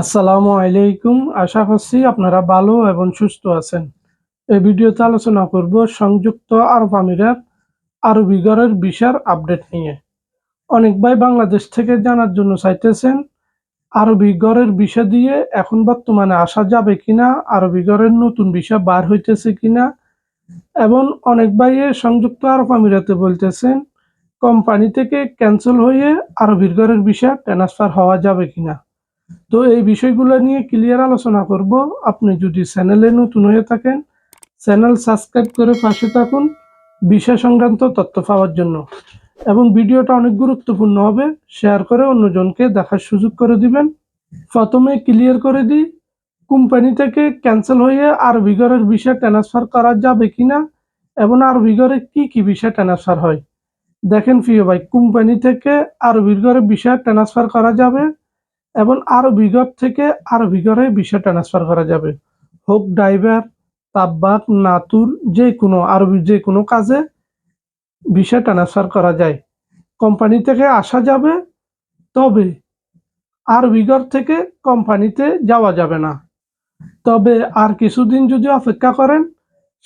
আসসালামু আলাইকুম। আশা করছি আপনারা ভালো এবং সুস্থ আছেন। এই ভিডিওতে আলোচনা করব সংযুক্ত আরব আমিরাত আরবি ঘরের আপডেট নিয়ে। অনেক ভাই বাংলাদেশ থেকে জানার জন্য চাইতেছেন, আরবি ঘরের ভিসা দিয়ে এখন বর্তমানে আসা যাবে কিনা, আরবি ঘরের নতুন ভিসা বার হইতেছে কিনা, এবং অনেক ভাইয়ে সংযুক্ত আরব আমিরাতে বলতেছেন, কোম্পানি থেকে ক্যান্সেল হয়ে আরবির ঘরের ভিসা ট্রান্সফার হওয়া যাবে কিনা। তো এই বিষয়গুলো নিয়ে ক্লিয়ার আলোচনা করব। আপনি যদি চ্যানেলে নতুন হয়ে থাকেন চ্যানেল সাবস্ক্রাইব করে পাশে থাকুন, বিষয় সংক্রান্ত তথ্য পাওয়ার জন্য। এবং ভিডিওটা অনেক গুরুত্বপূর্ণ হবে শেয়ার করে অন্যজনকে দেখার সুযোগ করে দিবেন। প্রথমে ক্লিয়ার করে দিই কোম্পানি থেকে ক্যান্সেল হয়ে আর ভিগরের বিষয় ট্রান্সফার করা যাবে কিনা এবং আর ভিগরে কি কি বিষয় ট্রান্সফার হয়। দেখেন প্রিয় ভাই কোম্পানি থেকে আর ভিগরের বিষয় ট্রান্সফার করা যাবে। এবং আরও বিগত থেকে আরও বিগরে বিষয় ট্রান্সফার করা যাবে। হোক ড্রাইভার তাব্বাক নাতুর যে কোনো আরবি যে কোনো কাজে বিষয় ট্রান্সফার করা যায়। কোম্পানি থেকে আসা যাবে, তবে আর বিগর থেকে কোম্পানিতে যাওয়া যাবে না। তবে আর কিছুদিন যদি অপেক্ষা করেন,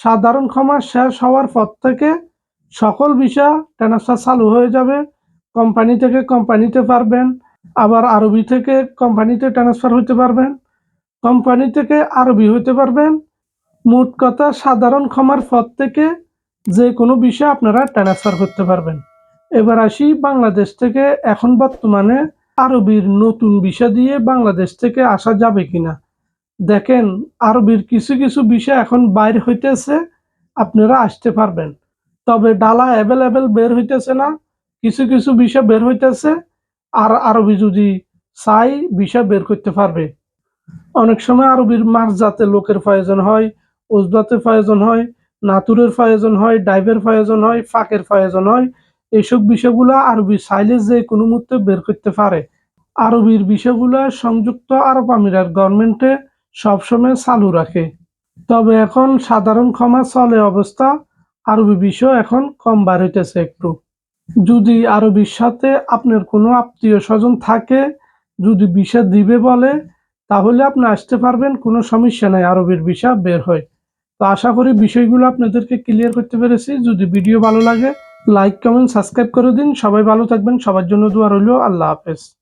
সাধারণ ক্ষমা শেষ হওয়ার পর থেকে সকল বিষয় ট্রান্সফার চালু হয়ে যাবে। কোম্পানি থেকে কোম্পানিতে পারবেন। আবার আরবি থেকে কোম্পানিতে ট্রান্সফার হতে পারবেন। কোম্পানি থেকে আরবি হতে পারবেন। মোট কথা সাধারণ ক্ষমার পদ থেকে যে কোনো বিষয় আপনারা ট্রান্সফার করতে পারবেন। এবার আসি বাংলাদেশ থেকে এখন বর্তমানে আরবির নতুন বিষয় দিয়ে বাংলাদেশ থেকে আসা যাবে কিনা। দেখেন, আরবির কিছু কিছু বিষয় এখন বাইর হইতেছে, আপনারা আসতে পারবেন। তবে ডালা অ্যাভেলেবেল বের হইতেছে না, কিছু কিছু বিষয় বের হইতেছে। আর আরবি যদি চাই, বিষয় বের করতে পারবে। অনেক সময় আরবির মার জাতে লোকের প্রয়োজন হয় ওজবাতের প্রয়োজন হয়, নাতুরের প্রয়োজন হয়, ডাইভের প্রয়োজন হয়, ফাঁকের প্রয়োজন হয়। এইসব বিষয়গুলো আরবি চাইলে যে কোনো মুহূর্তে বের করতে পারে। আরবির বিষয়গুলো সংযুক্ত আরব আমিরাত গভর্নমেন্টে সবসময় চালু রাখে। তবে এখন সাধারণ ক্ষমা চলে অবস্থা। আরবি বিষয় এখন কম বার হইতেছে একটু। যদি আরবির সাথে আপনার কোনো আত্মীয় স্বজন থাকে, যদি বিষা দিবে বলে, তাহলে আপনি আসতে পারবেন, কোনো সমস্যা নাই, আরবির বিষা বের হয়। তো আশা করি বিষয়গুলো আপনাদেরকে ক্লিয়ার করতে পেরেছি। যদি ভিডিও ভালো লাগে লাইক কমেন্ট সাবস্ক্রাইব করে দিন। সবাই ভালো থাকবেন, সবার জন্য দোয়া রইল। আল্লাহ হাফেজ।